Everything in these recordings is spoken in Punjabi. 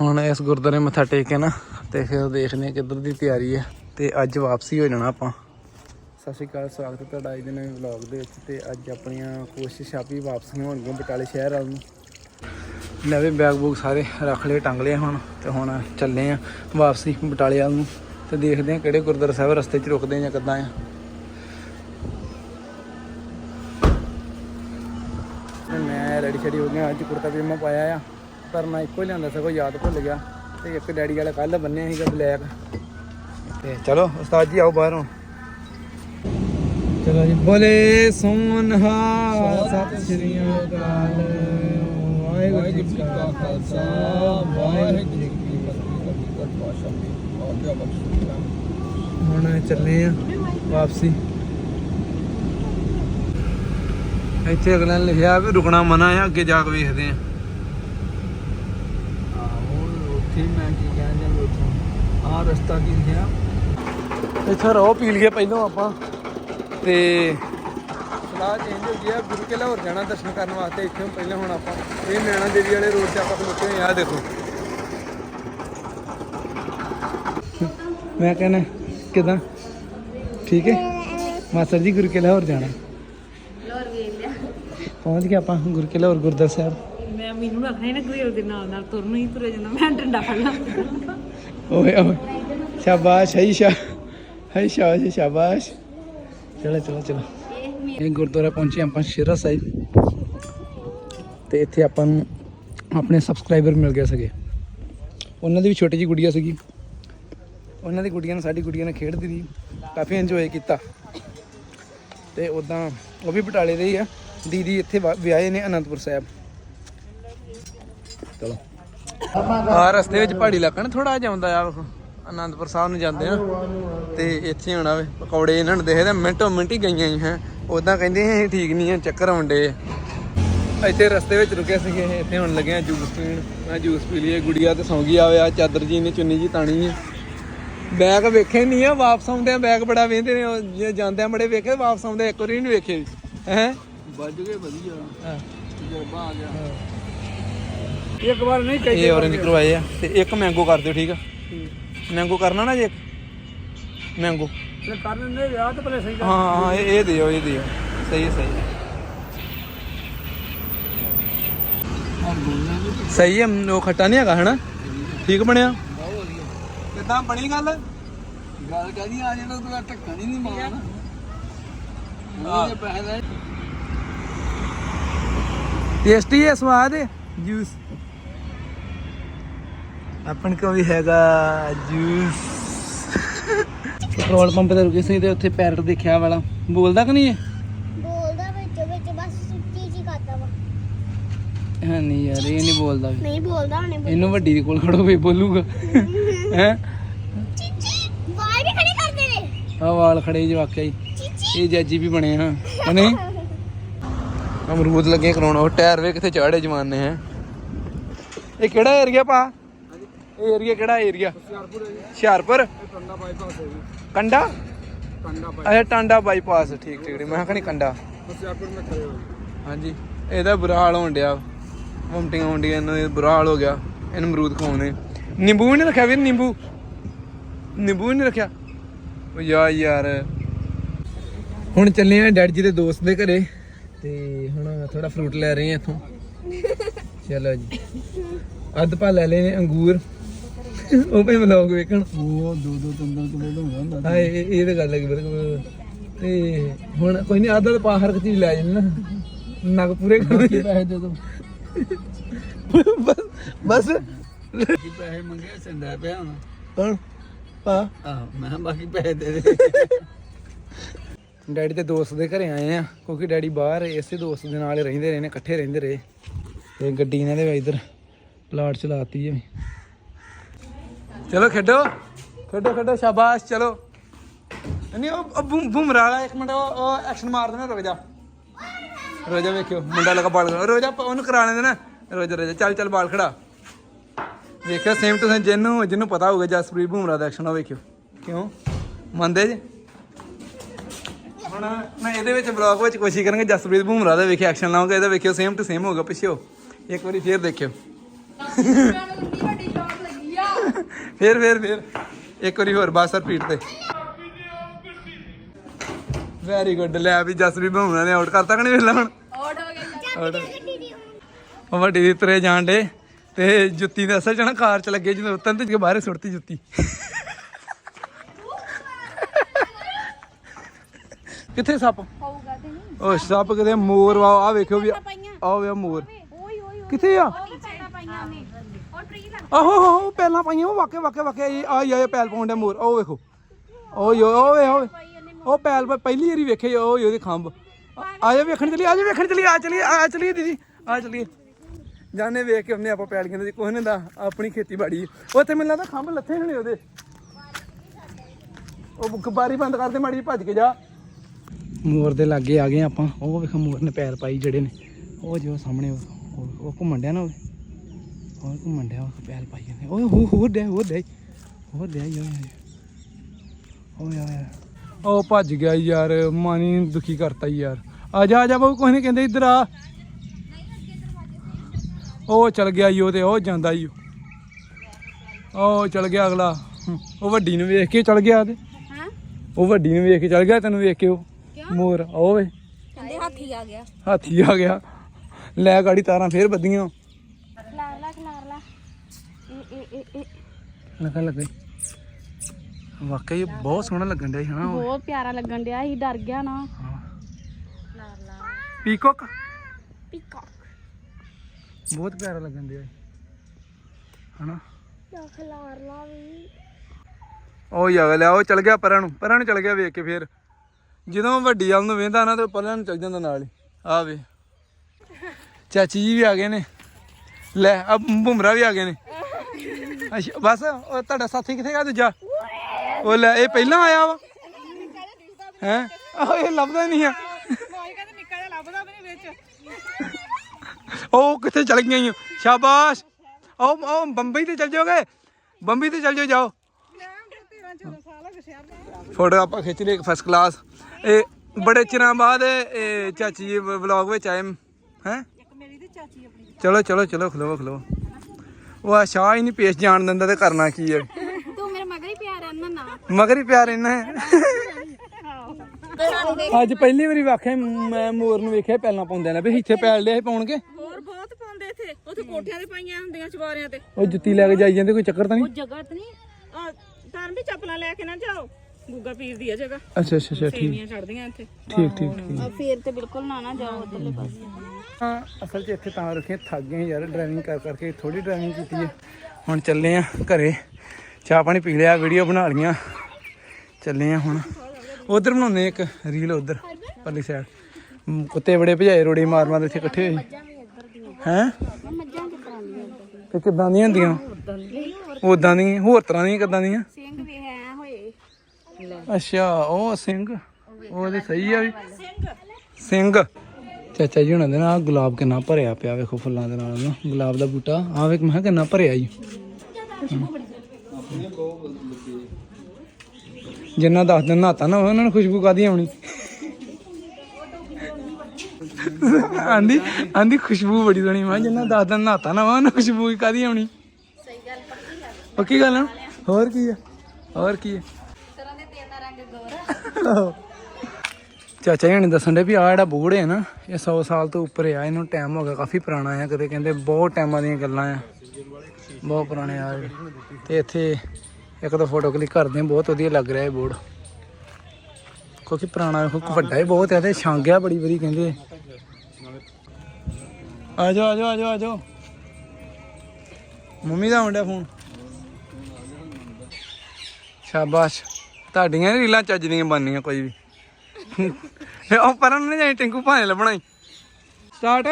ਹੁਣ ਇਸ ਗੁਰਦੁਆਰੇ ਮੱਥਾ ਟੇਕ ਕੇ ਨਾ ਤੇ ਫਿਰ ਦੇਖਦੇ ਹਾਂ ਕਿੱਧਰ ਦੀ ਤਿਆਰੀ ਹੈ ਤੇ ਅੱਜ ਵਾਪਸੀ ਹੋ ਜਾਣਾ ਆਪਾਂ। ਸਤਿ ਸ਼੍ਰੀ ਅਕਾਲ, ਸਵਾਗਤ ਹੈ ਤੁਹਾਡਾ ਅੱਜ ਦੇ ਨਵੇਂ ਵਲੌਗ ਦੇ ਵਿੱਚ ਤੇ ਅੱਜ ਆਪਣੀਆਂ ਕੋਸ਼ਿਸ਼ਾਂ ਵੀ ਵਾਪਸੀਆਂ ਹੋਣਗੀਆਂ ਬਟਾਲੇ ਸ਼ਹਿਰ ਵੱਲ ਨੂੰ। ਮੈਂ ਵੀ ਬੈਗ ਬੂਗ ਸਾਰੇ ਰੱਖ ਲਏ, ਟੰਗ ਲਏ ਹੁਣ ਤੇ ਹੁਣ ਚੱਲੇ ਆ ਵਾਪਸੀ ਬਟਾਲੇ ਵੱਲ ਨੂੰ ਤੇ ਦੇਖਦੇ ਆ ਕਿਹੜੇ ਗੁਰਦੁਆਰਾ ਸਾਹਿਬ ਰਸਤੇ 'ਚ ਰੁਕਦੇ ਆ ਜਾਂ ਕਿੱਦਾਂ ਆ। ਮੈਂ ਰੈਡੀ ਸ਼ੈਡੀ ਹੋ ਗਿਆ ਅੱਜ ਕੁੜਤਾ ਪਜਾਮਾ ਪਾਇਆ ਆ। ਪਰ ਮੈਂ ਇੱਕੋ ਹੀ ਲਿਆਂਦਾ, ਸਗੋਂ ਯਾਦ ਭੁੱਲ ਗਿਆ। ਤੇ ਇੱਕ ਡੈਡੀ ਵਾਲਾ ਕੱਲ ਬੰਨਿਆ ਸੀਗਾ ਬਲੈਕ। ਤੇ ਚਲੋ, ਉਸਤਾਦ ਜੀ ਆਓ ਬਾਹਰੋਂ। ਚਲੋ ਜੀ, ਬੋਲੇ ਸੋਨਹਾ, ਸਤਿ ਸ਼੍ਰੀ ਅਕਾਲ। ਵਾਹਿਗੁਰੂ ਜੀ ਕਾ ਖਾਲਸਾ, ਵਾਹਿਗੁਰੂ ਜੀ ਕੀ ਫਤਿਹ। ਹੁਣ ਚੱਲੇ ਆ ਵਾਪਸੀ। ਇੱਥੇ ਅਗਲਾ ਲਿਖਿਆ ਵੀ ਰੁਕਣਾ ਮਨਾ ਆ, ਅੱਗੇ ਜਾ ਕੇ ਵੇਖਦੇ ਆ। ਉੱਥੇ ਮੈਂ ਕੀ ਕਹਿੰਦੇ ਉੱਥੋਂ ਆਹ ਰਸਤਾ ਕੀ ਲਿਖਿਆ? ਇੱਥੇ ਰੋ ਪੀ ਲਈਏ ਪਹਿਲਾਂ ਆਪਾਂ। ਤੇ ਸਲਾਹ ਚੇਂਜ ਹੋ ਗਈ ਆ ਗੁਰੂ ਕੇ ਲਾਹੌਰ ਜਾਣਾ ਦਰਸ਼ਨ ਕਰਨ ਵਾਸਤੇ। ਇੱਥੇ ਪਹਿਲਾਂ ਹੁਣ ਆਪਾਂ ਇਹ ਨੈਣਾ ਦੇਵੀ ਵਾਲੇ ਰੋਡ 'ਤੇ ਆਪਾਂ ਖਲੋਤੇ ਆ ਆਹ ਦੇਖੋ। ਮੈਂ ਕਹਿੰਦਾ ਕਿਦਾਂ? ਠੀਕ ਹੈ? ਮਾਸਟਰ ਜੀ ਗੁਰੂ ਕੇ ਲਾਹੌਰ ਜਾਣਾ। ਲੋਰ ਵੇਖ ਲਿਆ। ਪਹੁੰਚ ਗਏ ਆਪਾਂ ਗੁਰੂ ਕੇ ਲਾਹੌਰ ਗੁਰਦੁਆਰਾ ਸਾਹਿਬ। ਮੈਂ ਮੈਨੂੰ ਰੱਖਣਾ ਹੀ ਨਾ ਗ੍ਰਿਲ ਦੇ ਨਾਲ ਨਾਲ ਤੁਰਨ ਹੀ ਤੁਰੇ ਜਾਂਦਾ, ਮੈਂ ਡੰਡਾ ਫੜ ਲਾਂ ਓਏ ਓਏ, ਸ਼ਾਬਾਸ਼ ਹੈ ਸ਼ਾ ਹੈ ਸ਼ਾਬਾਸ਼ ਸ਼ਾਬਾਸ਼। ਚਲੋ ਚਲੋ ਚਲੋ। ਇਹ ਗੁਰਦੁਆਰਾ ਪਹੁੰਚੇ ਆਪਾਂ ਸ਼ੇਰਾ ਸਾਹਿਬ। ਤੇ ਇੱਥੇ ਆਪਾਂ ਨੂੰ ਆਪਣੇ ਸਬਸਕ੍ਰਾਈਬਰ ਮਿਲ ਗਏ ਸੀਗੇ। ਉਹਨਾਂ ਦੀ ਵੀ ਛੋਟੀ ਜੀ ਗੁੜੀਆ ਸੀਗੀ। ਉਹਨਾਂ ਦੀ ਗੁੜੀਆ ਨਾਲ ਸਾਡੀ ਗੁੜੀਆ ਨਾਲ ਖੇਡਦੀ ਸੀ ਕਾਫੀ ਇੰਜੋਏ ਕੀਤਾ। ਤੇ ਉਦਾਂ ਉਹ ਵੀ ਬਟਾਲੇ ਦੇ ਹੀ ਆ। ਦੀਦੀ ਇੱਥੇ ਵਾ- ਵਿਆਹੇ ਨੇ ਅਨੰਦਪੁਰ ਸਾਹਿਬ। ਚਲੋ। ਆ ਰਸਤੇ ਵਿੱਚ ਪਹਾੜੀ ਇਲਾਕਾ ਨਾ ਥੋੜਾ ਜਿਹਾ ਆਉਂਦਾ ਆ ਆਨੰਦਪੁਰ ਸਾਹਿਬ ਨੂੰ ਜਾਂਦੇ ਆ। ਤੇ ਇੱਥੇ ਹੁਣ ਆਵੇ ਪਕੌੜੇ ਇਹਨਾਂ ਨੂੰ ਦੇਖਦੇ ਮਿੰਟੋ ਮਿੰਟ ਹੀ ਗਈਆਂ ਹੀ ਹੈ। ਉਦਾਂ ਕਹਿੰਦੇ ਅਸੀਂ ਠੀਕ ਨਹੀਂ ਆ ਚੱਕਰ ਆਉਂਦੇ ਇੱਥੇ ਰਸਤੇ ਵਿੱਚ ਰੁਕੇ ਸੀਗੇ ਇਹ, ਇੱਥੇ ਹੁਣ ਲੱਗੇ ਆ ਜੂਸ ਪੀਣ। ਮੈਂ ਜੂਸ ਪੀ ਲਈਏ ਗੁੜੀਆ ਤੇ ਸੌਂ ਗਈ ਆਵੇ ਆ ਚਾਦਰ ਜੀ ਨੇ ਚੁੰਨੀ ਜੀ ਤਾਣੀ ਆ। ਬੈਗ ਵੇਖੇ ਨਹੀਂ ਆ ਵਾਪਸ ਆਉਂਦੇ ਆ ਬੈਗ ਬੜਾ ਵੇਂਦੇ ਨੇ ਜੇ ਜਾਂਦੇ ਆ ਬੜੇ ਵੇਖੇ ਵਾਪਸ ਆਉਂਦੇ ਇੱਕ ਵਾਰੀ ਨਹੀਂ ਵੇਖੇ। ਹੈ? ਵੱਜ ਗਏ ਵਧੀਆ। ਤਜਰਬਾ ਆ ਗਿਆ। ਇੱਕ ਵਾਰ ਨਹੀਂ ਕਹੀ ਇਹ orange ਕਰਵਾਏ ਆ ਤੇ ਇੱਕ ਮੈਂਗੋ ਕਰ ਦਿਓ ਠੀਕ ਆ? ਮੈਂਗੋ ਕਰਨਾ ਨਾ ਜੇ ਇੱਕ? ਮੈਂਗੋ ਤੇ ਕਰ ਲੈਂਦੇ ਵਿਆਹ ਤੇ ਭਲੇ ਸਹੀ ਹਾਂ ਹਾਂ ਇਹ ਇਹ ਦਿਓ ਇਹ ਦਿਓ। ਸਹੀ ਹੈ, ਸਹੀ ਹੈ। ਸਹੀ ਹੈ ਉਹ ਖੱਟਾ ਨਹੀਂ ਹੈਗਾ ਹਨਾ? ਠੀਕ ਬਣਿਆ? ਕਿੱਦਾਂ ਬਣੀ ਗੱਲ? ਗੱਲ ਕਹਦੀ ਆ ਜਿਹੜਾ ਤੂੰ ਢੱਕਣ ਹੀ ਨਹੀਂ ਮਾਰਨਾ। ਪੈਸੇ ਲੈ ਟੇਸਟੀ ਹੈ ਸਵਾਦ ਹੈ ਜੂਸ ਆਪਣ ਕੋ ਵੀ ਹੈਗਾ ਜੂਸ? ਪੈਟਰੋਲ ਪੰਪ ਤੇ ਰੁਕੇ ਸੀ ਤੇ ਉੱਥੇ ਪੈਰਟ ਦੇਖਿਆ ਵਾਲਾ। ਬੋਲਦਾ ਕਿ ਨਹੀਂ ਇਹ? ਬੋਲਦਾ ਵਿੱਚ ਵਿੱਚ ਬਸ ਸੁੱਚੀ ਜੀ ਕਰਦਾ ਵਾ। ਹਾਂ ਨਹੀਂ ਯਾਰ ਇਹ ਨਹੀਂ ਬੋਲਦਾ ਵੀ। ਨਹੀਂ ਬੋਲਦਾ ਉਹਨੇ ਇਹਨੂੰ ਵੱਡੀ ਦੇ ਕੋਲ ਖੜੋ ਵੇ ਬੋਲੂਗਾ। ਹੈ? ਚੀਚੀ ਬਾਹਰ ਵੀ ਖੜੇ ਕਰਦੇ ਨੇ। ਆ ਵਾਲ ਖੜੇ ਜੀ ਵਾਕਿਆ ਹੀ। ਇਹ ਜੱਜੀ ਵੀ ਬਣੇ ਹਾਂ ਹੈ ਨਹੀਂ? ਅਮਰੂਦ ਲੱਗੇ ਕਰਾਉਣਾ ਉਹ ਟਾਇਰ ਵੇ ਕਿੱਥੇ ਚਾੜੇ ਜਵਾਨ ਨੇ ਹੈ? ਇਹ ਕਿਹੜਾ ਏਰੀਆ ਪਾ? ਇਹ ਏਰੀਆ ਕਿਹੜਾ ਏਰੀਆ ਹੁਸ਼ਿਆਰਪੁਰ ਕੰਡਾ ਬਾਈਪਾਸ ਹੈ ਜੀ। ਕੰਡਾ? ਅੱਛਾ ਟਾਂਡਾ ਬਾਈਪਾਸ ਠੀਕ ਠੀਕ ਮੈਂ ਕਹਿੰਦੀ ਕੰਡਾ। ਹੁਸ਼ਿਆਰਪੁਰ ਮੈਂ ਖੜੇ ਹੋ ਹਾਂਜੀ। ਇਹਦਾ ਬੁਰਾ ਹਾਲ ਹੋਣ ਡਿਆ। ਵੋਮਟਿੰਗ ਆਉਂਦੀ ਇਹਨੂੰ ਇਹ ਬੁਰਾ ਹਾਲ ਹੋ ਗਿਆ। ਇਹਨੂੰ ਅਮਰੂਦ ਖਵਾਉਣੇ। ਨਿੰਬੂ ਵੀ ਨਹੀਂ ਰੱਖਿਆ ਵੀਰ ਨਿੰਬੂ? ਨਿੰਬੂ ਵੀ ਨਹੀਂ ਰੱਖਿਆ? ਉਹ ਯਾ ਯਾਰ। ਹੁਣ ਚੱਲੇ ਆ ਡੈਡ ਜੀ ਦੇ ਦੋਸਤ ਦੇ ਘਰੇ। ਤੇ ਹੁਣ ਥੋੜਾ ਫਰੂਟ ਲੈ ਰਹੇ ਆ ਇੱਥੋਂ। ਚਲੋ ਜੀ। ਅੱਧ ਪਾ ਲੈ ਲਏ ਨੇ ਅੰਗੂਰ। ਉਹ ਭਈ ਵਲੌਗ ਵੇਖਣ। ਉਹ ਦੋ ਦੋ ਤਿੰਨ ਤਿੰਨ ਕਿਲੋ ਦਾ ਹੁੰਦਾ ਹਾਂ ਇਹ ਇਹ ਤਾਂ ਗੱਲ ਹੈ ਬਿਲਕੁਲ ਤੇ ਹੁਣ ਕੋਈ ਨਹੀਂ ਆਦਾ ਤਾਂ ਪਾ ਹਰ ਇੱਕ ਚੀਜ਼ ਲੈ ਜਾਂਦੇ ਨਾ। ਨਗ ਪੂਰੇ ਕਰ ਕੀ ਪੈਸੇ ਦੇ ਦੋ। ਬਸ ਬਸ। ਪੈਸੇ ਮੰਗੇ ਸੰਦਾ ਪਿਆ ਹੁਣ। ਹੁਣ ਪਾ। ਆਹ ਮੈਂ ਬਾਕੀ ਪੈਸੇ ਦੇ ਦੇ। ਡੈਡੀ ਤੇ ਦੋਸਤ ਦੇ ਘਰੇ ਆਏ ਆ ਕਿਉਂਕਿ ਡੈਡੀ ਬਾਹਰ ਇਸੇ ਦੋਸਤ ਦੇ ਨਾਲ ਹੀ ਰਹਿੰਦੇ ਰਹੇ ਨੇ ਇਕੱਠੇ ਰਹਿੰਦੇ ਰਹੇ। ਤੇ ਗੱਡੀ ਇਹਨਾਂ ਦੇ ਇਧਰ ਪਲਾਟ ਚਲਾਤੀ ਹੈ ਚਲੋ ਖੇਡੋ। ਖੇਡੋ ਖੇਡੋ, ਸ਼ਾਬਾਸ਼, ਚਲੋ। ਨਹੀਂ, ਉਹ ਬੂਮਰਾ ਵਾਲਾ ਇੱਕ ਮਿੰਟ, ਉਹ ਐਕਸ਼ਨ ਮਾਰ ਦੇਣਾ, ਰੁਕ ਜਾ। ਰੁਕ ਜਾ, ਵੇਖਿਓ, ਮੁੰਡਾ ਲਗਾ ਬਾਲ ਖੜਾ। ਰੁਕ ਜਾ ਉਹਨੂੰ ਕਰਾ ਲੈਂਦੇ ਨਾ। ਰੁਕ ਜਾ ਰੁਕ ਜਾ, ਚੱਲ ਚੱਲ, ਬਾਲ ਖੜਾ। ਵੇਖਿਓ ਸੇਮ ਟੂ ਸੇਮ ਜਿਹਨੂੰ ਜਿਹਨੂੰ ਪਤਾ ਹੋਊਗਾ, ਜਸਪ੍ਰੀਤ ਬੂਮਰਾ ਦਾ ਐਕਸ਼ਨ ਉਹ ਵੇਖਿਓ। ਕਿਉਂ? ਮੰਨਦੇ ਜੇ? ਹੁਣ ਮੈਂ ਇਹਦੇ ਵਿੱਚ ਵਲੌਗ ਵਿੱਚ ਕੋਸ਼ਿਸ਼ ਕਰਾਂਗੇ ਜਸਪ੍ਰੀਤ ਬੂਮਰਾ ਦਾ ਵੇਖਿਆ ਐਕਸ਼ਨ ਲਾਉਂਗੇ, ਇਹਦਾ ਵੇਖਿਓ ਸੇਮ ਟੂ ਸੇਮ ਹੋਊਗਾ ਪਿੱਛੇ ਇੱਕ ਵਾਰੀ ਫੇਰ ਦੇਖਿਓ। ਫੇਰ ਫੇਰ ਫੇਰ। ਇੱਕ ਵਾਰੀ ਹੋਰ ਬਸ ਰਿਪੀਟ ਤੇ। ਵੈਰੀ ਗੁੱਡ ਲੈ ਵੀ ਜਸ ਵੀ ਭਾਉਣਾ ਨੇ ਆਊਟ ਕਰਤਾ ਕਿ ਨਹੀਂ ਵੇਲਾ ਹੁਣ? ਆਊਟ ਉਹ ਵੱਡੀ ਦੀ ਤਰੇ ਜਾਣ ਡੇ ਤੇ ਜੁੱਤੀ ਦੇ ਅਸਲ ਨਾ ਕਾਰ ਚ ਲੱਗੇ ਜਦੋਂ ਉਤਨ ਤੇ ਬਾਹਰ ਸੁੱਟਤੀ ਜੁੱਤੀ। ਕਿੱਥੇ ਸੱਪ? ਹੋਊਗਾ ਤੇ ਨਹੀਂ। ਉਹ ਸੱਪ ਕਿਤੇ ਮੋਰ ਵਾ ਆ ਵੇਖਿਓ ਵੀ ਆ। ਵੇ ਮੋਰ। ਕਿੱਥੇ ਆ ਪੈਣਾ ਪਾਈਆਂ ਨੇ ਉਹ ਟਰੀ ਲੱਗ ਆਹੋ ਆਹੋ ਉਹ ਪਹਿਲਾਂ ਪਾਈਆਂ, ਉਹ ਵਾਕੇ ਵਾਕੇ ਵਾਕੇ ਇਹ ਆ ਆਏ ਪੈਲ ਪਾਉਂਦੇ ਮੋਰ। ਉਹ ਵੇਖੋ। ਉਹ ਯੋ ਉਹ ਵੇ ਉਹ ਉਹ ਪੈਲ ਪਾ- ਪਹਿਲੀ ਵਾਰੀ ਵੇਖੇ ਉਹ ਹੀ ਉਹਦੇ ਖੰਭ। ਆ- ਵੇਖਣ ਚਲੀ, ਆ ਵੇਖਣ ਚਲੀ, ਆ ਚਲੀ ਆ ਚਲੀ ਦੀਦੀ, ਆ ਚਲੀ ਜਾਣੇ ਵੇਖ ਕੇ ਉਹਨੇ ਆਪਾਂ ਪੈਲ ਦੇ ਕੋਹ ਨੇ ਦਾ ਆਪਣੀ ਖੇਤੀਬਾੜੀ ਉੱਥੇ ਮੈਨੂੰ ਲੱਗਦਾ ਖੰਭ ਲੱਥੇ ਹੋਣੇ ਉਹਦੇ। ਉਹ ਬਾਰੀ ਬੰਦ ਕਰਦੇ ਮਾੜੀ ਜਿਹੀ ਭੱਜ ਕੇ ਜਾ। ਮੋਰ ਦੇ ਲਾਗੇ ਆ ਗਏ ਆਪਾਂ। ਉਹ ਵੇਖ ਮੋਰ ਨੇ ਪੈਰ ਪਾਈ ਜਿਹੜੇ ਨੇ। ਉਹ ਜੋ ਸਾਹਮਣੇ ਉਹ ਉਹ- ਉਹ ਘੁੰਮਣ ਡਿਆ ਨਾ ਉਹ। ਹੋਰ ਘੁੰਮਣ ਡਿਆ ਉਹ ਪੈਲ ਪਾਈ ਜਾਂਦੇ। ਓਏ ਹੋ ਹੋ ਦੇ ਹੋ ਦੇ ਹੋ ਦੇ ਯਾਰ ਓਏ। ਯਾਰ ਉਹ ਭੱਜ ਗਿਆ ਯਾਰ ਮਾਨੀ ਦੁਖੀ ਕਰਤਾ ਯਾਰ। ਆ ਜਾ ਆ ਜਾ ਬਾਬੂ ਕੋਈ ਨਹੀਂ ਕਹਿੰਦੇ ਇੱਧਰ ਆ। ਉਹ ਚਲ ਗਿਆ ਈ ਉਹ ਤੇ ਉਹ ਜਾਂਦਾ ਈ ਉਹ ਚਲ ਗਿਆ ਅਗਲਾ। ਉਹ ਵੱਡੀ ਨੂੰ ਵੇਖ ਕੇ ਚਲ ਗਿਆ ਤੇ। ਹਾਂ? ਉਹ ਵੱਡੀ ਨੂੰ ਵੇਖ ਕੇ ਚਲ ਗਿਆ ਤੈਨੂੰ ਵੇਖ ਕੇ ਉਹ ਮੋਰ ਓਏ ਕਹਿੰਦੇ ਹਾਥੀ ਆ ਗਿਆ। ਹਾਥੀ ਆ ਗਿਆ। ਲੈ ਗਾੜੀ ਤਾਰਾਂ ਫੇਰ ਬੱਧੀਆਂ ਲਾਰ ਲਾ ਲਾਰ ਲਾ ਇਹ ਇਹ ਇਹ ਇਹ ਲੱਗਾ ਲੱਗਾ। ਵਾਕਈ ਬਹੁਤ ਸੋਹਣਾ ਲੱਗਣ ਡਿਆ ਸੀ ਹਨਾ ਉਹ? ਬਹੁਤ ਪਿਆਰਾ ਲੱਗਣ ਡਿਆ ਸੀ ਡਰ ਗਿਆ ਨਾ। ਪੀਕੋਕ? ਪੀਕਾ ਬਹੁਤ ਪਿਆਰਾ ਲੱਗਣ ਡਿਆ ਸੀ ਹਨਾ? ਖਲਾਰ ਲਾ ਵੀ। ਉਹ ਯਾਰ ਲਿਆ ਉਹ ਚਲ ਗਿਆ ਪਰਾਂ ਨੂੰ ਪਰਾਂ ਨੂੰ ਚਲ ਗਿਆ ਵੇਖ ਕੇ ਫੇਰ। ਜਦੋਂ ਵੱਡੀ ਵੱਲ ਨੂੰ ਵੇਂਦਾ ਨਾ ਤੇ ਪਰਾਂ ਨੂੰ ਚਲ ਜਾਂਦਾ ਨਾਲ ਹੀ। ਆ ਵੇ। ਚਾਚੀ ਜੀ ਵੀ ਆ ਗਏ ਨੇ। ਲੈ ਆ ਭੁਮਰਾ ਵੀ ਆ ਗਏ ਨੇ। ਅੱਛਾ ਬਸ ਉਹ ਤੁਹਾਡਾ ਸਾਥੀ ਕਿੱਥੇ ਗਿਆ ਦੂਜਾ? ਉਹ ਲੈ ਇਹ ਪਹਿਲਾਂ ਆਇਆ ਵਾ? ਹੈ? ਆਹ ਇਹ ਲੱਭਦਾ ਨਹੀਂ ਆ। ਉਹ ਕਿੱਥੇ ਚਲ ਗਈਆਂ? ਸ਼ਾਬਾਸ਼। ਉਹ ਉਹ ਬੰਬਈ ਤੇ ਚਲ ਜਾਓਗੇ? ਬੰਬਈ ਤੇ ਚਲ ਜਾਓ ਜਾਓ। ਫੋਟੋ ਆਪਾਂ ਖਿੱਚ ਲਈ ਫਸਟ ਕਲਾਸ ਇਹ ਬੜੇ ਚਿਰਾਂ ਬਾਅਦ ਇਹ ਚਾਚੀ ਵਲੌਗ ਵਿੱਚ ਆਏ। ਹੈ? ਚਲੋ ਚਲੋ ਚਲੋ ਖਲੋ ਖਲੋ। ਉਹ ਆ ਸ਼ਾਹ ਹੀ ਨਹੀਂ ਪੇਸ਼ ਜਾਣ ਦਿੰਦਾ ਤੇ ਕਰਨਾ ਕੀ ਹੈ ਤੂੰ ਮੇਰੇ ਮਗਰ ਹੀ ਪਿਆਰ ਆ ਨਾ। ਮਗਰ ਹੀ ਪਿਆਰ ਇੰਨਾ ਹੈ। ਅੱਜ ਪਹਿਲੀ ਵਾਰੀ ਵੇਖਿਆ ਮੈਂ ਮੋਰ ਨੂੰ ਵੇਖਿਆ ਪਹਿਲਾਂ ਪਾਉਂਦੇ ਨੇ। ਵੀ ਇੱਥੇ ਪੈਲ ਲਿਆ ਪਾਉਣਗੇ ਹੋਰ ਬਹੁਤ ਪਾਉਂਦੇ ਇੱਥੇ। ਉੱਥੇ ਕੋਠਿਆਂ ਤੇ ਪਾਈਆਂ ਹੁੰਦੀਆਂ ਚਵਾਰਿਆਂ ਤੇ। ਉਹ ਜੁੱਤੀ ਲੈ ਕੇ ਜਾਈ ਜਾਂਦੇ ਕੋਈ ਚੱਕਰ ਤਾਂ ਨਹੀਂ? ਜਗ੍ਹਾ ਤੇ ਨਹੀਂ। ਆ ਤਾਂ ਵੀ ਚੱਪਲਾਂ ਲੈ ਕੇ ਨਾ ਜਾਓ। ਗੁੱਗਾ ਪੀਰ ਦੀ ਆ ਜਗ੍ਹਾ। ਅੱਛਾ ਅੱਛਾ ਅੱਛਾ ਠੀਕ। ਸੇਵੀਆਂ ਚੜਦੀਆਂ ਇੱਥੇ। ਠੀਕ ਠੀਕ ਠੀਕ। ਆ ਫੇਰ ਤੇ ਬਿਲਕੁਲ ਨਾ ਨਾ ਜਾਓ ਉਧਰਲੇ ਪਾਸੇ। ਹਾਂ ਅਸਲ 'ਚ ਇੱਥੇ ਤਾਂ ਰੁਕੇ ਥੱਕ ਗਏ ਯਾਰ ਡਰਾਈਵਿੰਗ ਕਰ ਕਰਕੇ ਥੋੜੀ ਡਰਾਈਵਿੰਗ ਕੀਤੀ ਹੈ। ਹੁਣ ਚੱਲੇ ਆ ਘਰੇ। ਚਾਹ ਪਾਣੀ ਪੀ ਲਿਆ ਵੀਡੀਓ ਬਣਾ ਲਈਆਂ। ਚੱਲੇ ਆ ਹੁਣ। ਉਧਰ ਬਣਾਉਂਦੇ ਇੱਕ ਰੀਲ ਉਧਰ ਪਰਲੀ ਸਾਈਡ ਕੁੱਤੇ ਬੜੇ ਭਜਾਏ ਰੋੜੀ ਮਾਰ ਮਾਰ ਇੱਥੇ ਇਕੱਠੇ ਹੋਏ। ਹੈ? ਮੱਝਾਂ ਕਿੱਦਾਂ ਤੇ ਦੀਆਂ ਹੁੰਦੀਆਂ? ਉਦਾਂ ਦੀਆਂ ਹੋਰ ਤਰ੍ਹਾਂ ਦੀਆਂ ਕਿੱਦਾਂ ਦੀਆਂ? ਸਿੰਘ ਅੱਛਾ ਉਹ ਸਿੰਘ। ਉਹਦੇ ਸਹੀ ਆ ਵੀ। ਸਿੰਘ। ਚਾਚਾ ਜੀ ਹੁਣਾਂ ਦੇ ਨਾਲ ਗੁਲਾਬ ਕਿੰਨਾ ਭਰਿਆ ਪਿਆ ਵੇਖੋ ਫੁੱਲਾਂ ਦੇ ਨਾਲ ਨਾ। ਗੁਲਾਬ ਦਾ ਬੂਟਾ। ਆ ਵੇਖ ਮੈਂ ਕਿਹਾ ਕਿੰਨਾ ਭਰਿਆ ਜੀ। ਜਿੰਨਾ ਦਸ ਦਿਨ ਨਹਾਤਾ ਨਾ ਉਹਨਾਂ ਨੂੰ ਖੁਸ਼ਬੂ ਕਾਦੀ ਆਉਣੀ? ਆਂਦੀ ਆਂਦੀ ਖੁਸ਼ਬੂ ਬੜੀ ਸੋਹਣੀ। ਮੈਂ ਜਿੰਨਾ ਦਸ ਦਿਨ ਨਹਾਤਾ ਨਾ ਉਹਨਾਂ ਨੂੰ ਖੁਸ਼ਬੂ ਕਾਦੀ ਆਉਣੀ? ਸਹੀ ਗੱਲ। ਪੱਕੀ ਗੱਲ ਆ? ਹੋਰ ਕੀ ਆ? ਹੋਰ ਕੀ ਆ। ਚਾਚਾ ਜੀ ਨੇ ਦੱਸਣ ਦੇ ਵੀ ਆ ਜਿਹੜਾ ਬੋਰਡ ਹੈ ਨਾ, ਇਹ 100 ਸਾਲ ਤੋਂ ਉੱਪਰ ਆ, ਇਹਨੂੰ ਟਾਈਮ ਹੋ ਗਿਆ ਕਾਫੀ ਪੁਰਾਣਾ ਆ, ਕਦੇ ਕਹਿੰਦੇ ਬਹੁਤ ਟਾਈਮਾਂ ਦੀਆਂ ਗੱਲਾਂ ਆ। ਬਹੁਤ ਪੁਰਾਣੇ ਆ ਇਹ। ਤੇ ਇੱਥੇ ਇੱਕ ਤਾਂ ਫੋਟੋ ਕਲਿੱਕ ਕਰਦੇ ਬਹੁਤ ਵਧੀਆ ਲੱਗ ਰਿਹਾ ਇਹ ਬੋਰਡ ਕਿਉਂਕਿ ਪੁਰਾਣਾ ਵੇਖੋ ਵੱਡਾ ਹੀ ਬਹੁਤ ਹੈ ਤੇ ਛਾਂਗਿਆ ਬੜੀ ਵਾਰੀ ਕਹਿੰਦੇ। ਆ ਜਾਓ ਆ ਜਾਓ ਆ ਜਾਓ ਆ ਜਾਓ। ਮੰਮੀ ਦਾ ਆਉਂਦਾ ਫੋਨ ਸ਼ਾਬਾਸ਼। ਤੁਹਾਡੀਆਂ ਨੀ ਰੀਲਾਂ ਚੱਜ ਦੀਆਂ ਬਣਨੀਆਂ ਕੋਈ ਵੀ। ਇਹ ਉਹ ਪਰਾਂ ਨੂੰ ਜਾਈ ਟਿੰਕੂ ਭਾਣੇ ਲੱਭਣਾ ਹੀ ਸਟਾਰਟ।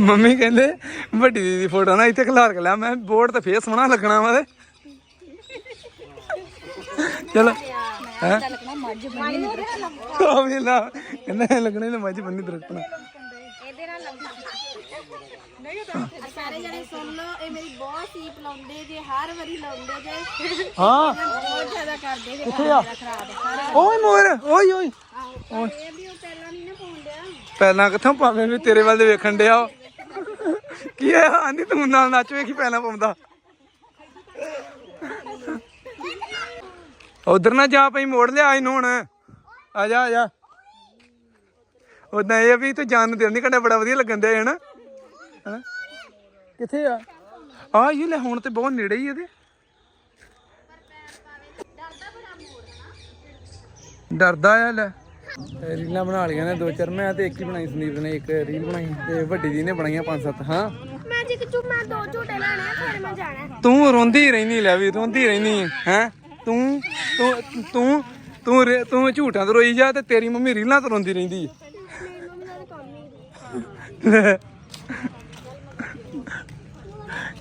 ਮੰਮੀ ਕਹਿੰਦੇ, ਵੱਡੀ ਦੀਦੀ ਫੋਟੋ ਨਾ ਇੱਥੇ ਖਿਲਾਰ ਕੇ ਲਿਆ ਮੈਂ ਬੋਰਡ ਤੇ ਫੇਰ ਸੋਹਣਾ ਲੱਗਣਾ ਵਾ ਤੇ। ਚਲੋ, ਹੈ? ਲੱਗਣਾ ਮੱਝ ਬਣੀ ਉਹ ਵੀ ਲਾ, ਕਹਿੰਦਾ ਲੱਗਣਾ ਤੇ ਮੱਝ ਬੰਨੀ ਦਰਖਣਾ ਇਹਦੇ ਨਾਲ ਲੱਗਣਾ। ਸਾਰੇ ਜਣੇ ਸੁਣ ਲਓ ਇਹ ਮੇਰੀ ਬਹੁਤ ਸੀਪ ਲਾਉਂਦੇ ਜੇ ਹਰ ਵਾਰੀ ਲਾਉਂਦੇ ਜੇ। ਹਾਂ। ਬਹੁਤ ਜ਼ਿਆਦਾ ਕਰਦੇ ਜੇ ਕਿੱਥੇ ਆ। ਖਰਾਬ ਓਏ ਮੋਰ ਓਏ ਓਏ। ਇਹ ਵੀ ਉਹ ਪਹਿਲਾਂ ਨਹੀਂ ਨਾ ਪਾਉਂਦਿਆ ਪਹਿਲਾਂ ਕਿੱਥੋਂ ਪਾਵੇਂ ਵੀ ਤੇਰੇ ਵੱਲ ਦੇ ਵੇਖਣ ਡਿਆ। ਕੀ ਹੈ? ਆਂਦੀ ਤੂੰ ਨਾਲ ਨੱਚ ਵੇਖੀ ਪੈਣਾ ਪਾਉਂਦਾ। ਉਧਰ ਨਾ ਜਾ ਪਈ ਮੋੜ ਲਿਆ ਇਹਨੂੰ ਹੁਣ। ਆ ਜਾ ਆ ਜਾ। ਉਦਾਂ ਇਹ ਆ ਵੀ ਤੂੰ ਜਾਨ ਨੂੰ ਦਿਲ ਨਹੀਂ ਕੱਢਿਆ ਬੜਾ ਵਧੀਆ ਲੱਗਣ ਦਿਆ ਹੈ ਨਾ। ਹੈਂ? ਕਿੱਥੇ ਆ? ਆ ਇਹ ਲੈ ਹੁਣ ਤੇ ਬਹੁਤ ਨੇੜੇ ਹੀ ਇਹਦੇ। ਡਰਦਾ ਆ ਲੈ। ਰੀਲਾਂ ਬਣਾ ਲਈਆਂ ਨੇ ਦੋ ਚਾਰ ਮੈਂ ਤੇ ਇੱਕ ਹੀ ਬਣਾਈ ਸੰਦੀਪ ਨੇ ਇੱਕ ਰੀਲ ਬਣਾਈ ਤੇ ਵੱਡੀ ਦੀ ਨੇ ਬਣਾਈਆਂ ਪੰਜ ਸੱਤ ਹਾਂ। ਮੈਜਿਕ ਚੂ ਮੈਂ ਦੋ ਝੂਟੇ ਲੈਣੇ ਆ ਫਿਰ ਮੈਂ ਜਾਣਾ। ਤੂੰ ਰੋਂਦੀ ਰਹਿਨੀ ਲੈ ਵੀ ਰੋਂਦੀ ਰਹਿਨੀ ਹੈ? ਤੂੰ ਤੂੰ ਤੂੰ ਤੂੰ ਰੇ- ਤੂੰ ਝੂਠਾਂ ਤੋਂ ਰੋਈ ਜਾ ਤੇ ਤੇਰੀ ਮੰਮੀ ਰੀਲਾਂ ਤੋਂ ਰੋਂਦੀ ਰਹਿੰਦੀ ਹੈ ਮੇਰੀ ਮੰਮੀ ਨਾਲ ਕੰਮ ਨਹੀਂ।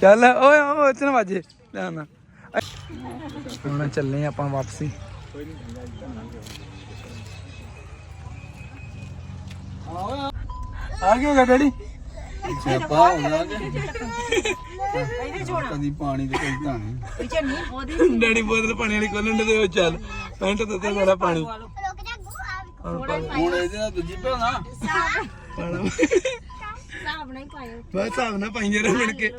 ਚੱਲ ਓਏ ਓਏ ਚਨ ਵਾਜੇ ਲੈ ਨਾ। ਹੁਣ ਚੱਲੇ ਆਪਾਂ ਵਾਪਸੀ। ਆ ਗਿਆ ਗਾ ਡੈਡੀ? ਸਿਆਪਾ ਹੋ ਗਿਆ ਕਿ ਕਦੀ ਪਾਣੀ ਤੇ ਕਦੀ ਧਾਣੀ ਡੈਡੀ ਬੋਤਲ ਪਾਣੀ ਵਾਲੀ ਖੋਲਣ ਦੇ ਉਹ ਚੱਲ ਪੈਂਟ ਤੇ ਤੇ ਮੇਰਾ ਪਾਣੀ। ਰੁਕ ਜਾ ਗੂ ਹੁਣ ਇਹਦੇ ਨਾਲ ਦੂਜੀ ਭੈਣਾ ਹਿਸਾਬ ਪਾਇਓ ਬਸ ਨਾਲ ਪਾਈ ਜਰਾ ਮਿਣ ਕੇ।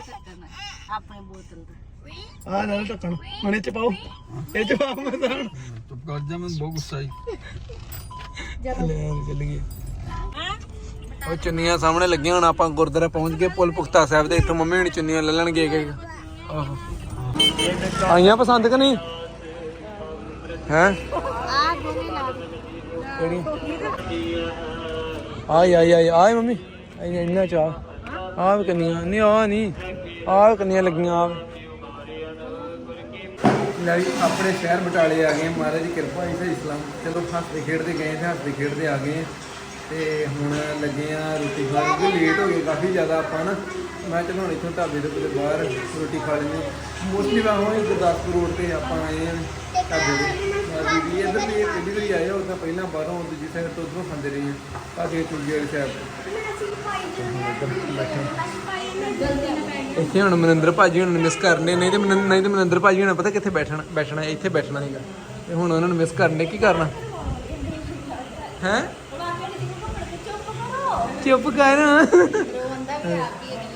ਆਪਣੇ ਬੋਤਲ ਆ ਨਾਲ ਢੱਕਣ। ਹੁਣ ਇਹ ਚ ਪਾਓ। ਇਹ ਚ ਪਾਓ ਮੈਂ ਤਾਂ। ਚੁੱਪ ਕਰ ਜਾ ਮੈਨੂੰ ਬਹੁਤ ਗੁੱਸਾ ਆਈ। ਚੱਲ ਗਏ। ਉਹ ਚੁੰਨੀਆਂ ਸਾਹਮਣੇ ਲੱਗੀਆਂ ਹੁਣ ਆਪਾਂ ਗੁਰਦੁਆਰਾ ਪਹੁੰਚ ਗਏ ਪੁੱਲ ਪੁਖਤਾ ਸਾਹਿਬ ਦੇ ਇੱਥੋਂ ਮੰਮੀ ਹੁਣ ਚੁੰਨੀਆਂ ਲੈ ਲੈਣਗੇ ਕਿ ਆਹੋ। ਆਈਆਂ ਪਸੰਦ ਕਿ ਨਹੀਂ? ਹੈ? ਆ ਦੋਨੇ ਲਾ ਕਿਹੜੀ? ਆਈ ਆਈ ਆਈ। ਆਈ ਮੰਮੀ। ਆਈ ਇੰਨਾ ਚਾ। ਆ ਵੀ ਕੰਨੀਆਂ, ਨਹੀਂ ਆ ਨਹੀਂ। ਆ ਕੰਨੀਆਂ ਲੱਗੀਆਂ ਆ ਲੈ ਆਪਣੇ ਸ਼ਹਿਰ ਬਟਾਲੇ ਆ ਗਏ। ਮਹਾਰਾਜ ਦੀ ਕਿਰਪਾ ਹੈ ਸਹੀ ਇਸਲਾਮ। ਚਲੋ ਹੱਸਦੇ ਖੇਡਦੇ ਗਏ ਤੇ ਹੱਸਦੇ ਖੇਡਦੇ ਆ ਗਏ। ਤੇ ਹੁਣ ਲੱਗੇ ਆ ਰੋਟੀ ਖਾਣ ਕਿ ਲੇਟ ਹੋ ਗਏ, ਕਾਫੀ ਜ਼ਿਆਦਾ ਆਪਾਂ ਨਾ। ਮੈਂ ਚਲੋ ਹੁਣ ਇੱਥੋਂ ਢਾਬੇ ਦੇ ਕੋਲ ਬਾਹਰ ਰੋਟੀ ਖਾ ਲੈਂਦੇ ਮੋਸਟਲੀ ਵਾ ਹੋਏ ਗੁਰਦਾਸਪੁਰ ਰੋਡ ਤੇ ਆਪਾਂ ਆਏ ਆ। ਢਾਬੇ ਦੇ ਮੈਂ ਦੀਦੀ ਇੱਧਰ ਪਹਿਲੀ ਵਾਰੀ ਆਏ ਹੋ ਤਾਂ ਪਹਿਲਾਂ ਬਾਹਰੋਂ ਦੂਜੀ ਸਾਈਡ ਤੋਂ ਉਧਰੋਂ ਖਾਂਦੇ ਰਹੇ ਆ ਭਾਗੇ ਚੁੰਗੀ ਵਾਲੀ ਸਾਈਡ ਇੱਥੇ ਹੁਣ ਮਨਿੰਦਰ ਭਾਜੀ ਹੁਣ ਮਿਸ ਕਰਨੇ, ਨਹੀਂ ਤੇ ਮਨਿੰ- ਨਹੀਂ ਤੇ ਮਨਿੰਦਰ ਭਾਜੀ ਹੁਣ ਪਤਾ ਕਿੱਥੇ ਬੈਠਣਾ ਬੈਠਣਾ, ਇੱਥੇ ਬੈਠਣਾ ਨਹੀਂਗਾ ਤੇ ਹੁਣ ਉਹਨਾਂ ਨੂੰ ਮਿਸ ਕਰਨੇ, ਕੀ ਕਰਨਾ? ਹੈ? ਚੁੱਪ ਕਰ।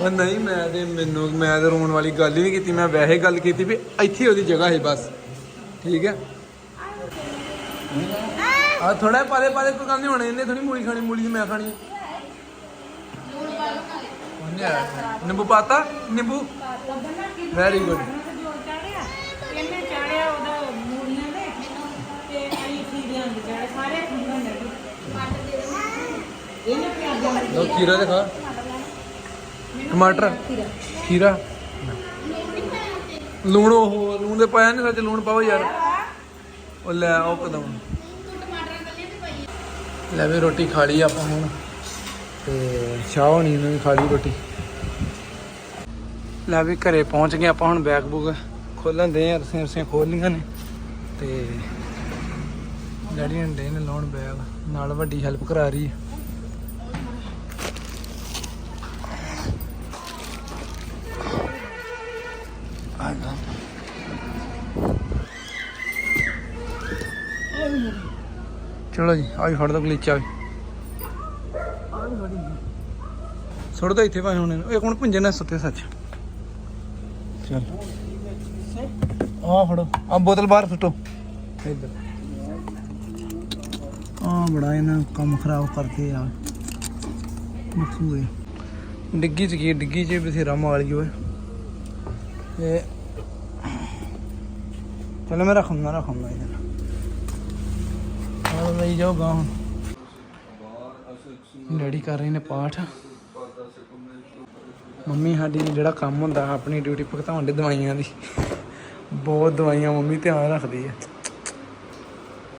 ਉਹ ਨਹੀਂ, ਮੈਂ ਤੇ ਮੈਨੂੰ, ਮੈਂ ਤੇ ਰੋਣ ਵਾਲੀ ਗੱਲ ਹੀ ਨਹੀਂ ਕੀਤੀ, ਮੈਂ ਵੈਸੇ ਗੱਲ ਕੀਤੀ ਵੀ ਇੱਥੇ ਉਹਦੀ ਜਗ੍ਹਾ ਹੈ ਬਸ। ਠੀਕ ਹੈ? ਆ ਥੋੜਾ ਪਾਲੇ ਪਾਲੇ ਕੋਈ ਗੱਲ ਨਹੀਂ ਹੋਣਾ ਇਹਨੇ ਥੋੜੀ ਮੂਲੀ ਖਾਣੀ ਮੂਲੀ ਮੈਂ ਖਾਣੀ ਹੈ। ਉਹਨੇ ਆ- ਨਿੰਬੂ ਪਾਤਾ? ਨਿੰਬੂ? ਵੈਰੀ ਗੁੱਡ ਲੋ ਖੀਰਾ। ਦਿਖਾ। ਟਮਾਟਰ? ਖੀਰਾ। ਲੂਣ ਉਹ ਲੂਣ ਦੇ ਪਾਇਆ ਨਹੀਂ ਸੱਚ ਲੂਣ ਪਾਓ ਯਾਰ। ਉਹ ਲੈ ਉਹ ਕਦਮ ਲੈ ਵੀ ਰੋਟੀ ਖਾ ਲਈ ਆਪਾਂ ਹੁਣ। ਤੇ ਚਾਹ ਹੋਣੀ ਨੂੰ ਵੀ ਖਾ ਲਈ ਰੋਟੀ। ਲੈ ਵੀ ਘਰੇ ਪਹੁੰਚ ਗਏ ਆਪਾਂ ਹੁਣ ਬੈਗ ਬੁੱਗ ਖੋਲਣ ਦੇ ਆ, ਰਸੀਆਂ ਰਸੀਆਂ ਖੋਲ ਲੀਆਂ ਨੇ। ਤੇ ਡੈਡੀ ਨੇ ਡੇ ਨੇ ਲਾਉਣ ਬੈਗ ਨਾਲ ਵੱਡੀ ਹੈਲਪ ਕਰਾ ਰਹੀ ਹੈ ਚਲੋ ਜੀ ਆ ਵੀ ਫੜ ਦੋ ਗਲੀਚਾ ਵੀ। ਸੁੱਟ ਦੋ ਇੱਥੇ ਭਾਵੇਂ ਹੁਣ ਇਹਨੂੰ। ਇਹ ਕੋਣ ਪੁੰਜੇ ਨਾ ਸੁੱਤੇ ਸੱਚ। ਚਲ। ਆ ਫੜੋ। ਆ ਬੋਤਲ ਬਾਹਰ ਸੁੱਟੋ। ਇੱਧਰ। ਆ ਬੜਾ ਇਹਨਾਂ ਨੇ ਕੰਮ ਖਰਾਬ ਕਰਦੇ ਆ। ਮਖਸੂਏ ਡਿੱਗੀ ਚ ਕੀ ਡਿੱਗੀ ਚ ਬਥੇਰਾ ਮਾਲ ਜੋ ਹੈ ਤੇ ਚਲੋ ਮੈਂ ਰੱਖੂੰਗਾ ਰੱਖੂੰਗਾ ਇਧਰ ਆ ਲਈ ਜਾਊਗਾ ਹੁਣ। ਡੈਡੀ ਕਰ ਰਹੇ ਨੇ ਪਾਠ। ਮੰਮੀ ਸਾਡੀ ਜਿਹੜਾ ਕੰਮ ਹੁੰਦਾ, ਆਪਣੀ ਡਿਊਟੀ ਭੁਗਤਾਉਣ ਦੇ ਦਵਾਈਆਂ ਦੀ। ਬਹੁਤ ਦਵਾਈਆਂ ਮੰਮੀ ਧਿਆਨ ਰੱਖਦੀ ਹੈ